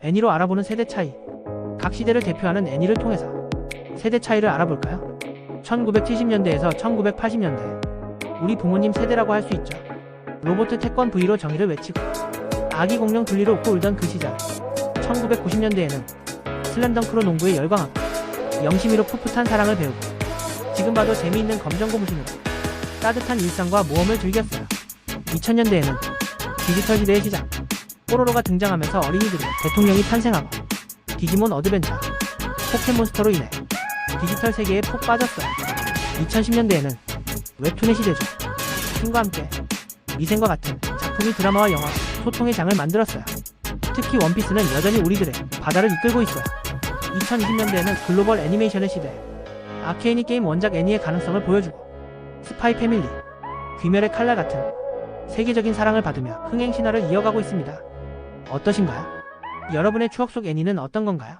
애니로 알아보는 세대 차이. 각 시대를 대표하는 애니를 통해서 세대 차이를 알아볼까요? 1970년대에서 1980년대. 우리 부모님 세대라고 할 수 있죠. 로보트 태권 V로 정의를 외치고 아기 공룡 둘리로 웃고 울던 그 시절. 1990년대에는 슬램덩크로 농구에 열광하고 영심이로 풋풋한 사랑을 배우고 지금 봐도 재미있는 검정고무신으로 따뜻한 일상과 모험을 즐겼어요. 2000년대에는 디지털 시대의 시작. 뽀로로가 등장하면서 어린이들의 대통령이 탄생하고 디지몬 어드벤처, 포켓몬스터로 인해 디지털 세계에 푹 빠졌어요. 2010년대에는 웹툰의 시대죠. 신과 함께 미생과 같은 작품이 드라마와 영화, 소통의 장을 만들었어요. 특히 원피스는 여전히 우리들의 바다를 이끌고 있어요. 2020년대에는 글로벌 애니메이션의 시대. 아케인이 게임 원작 애니의 가능성을 보여주고 스파이 패밀리, 귀멸의 칼날 같은 세계적인 사랑을 받으며 흥행 신화를 이어가고 있습니다. 어떠신가요? 여러분의 추억 속 애니는 어떤 건가요?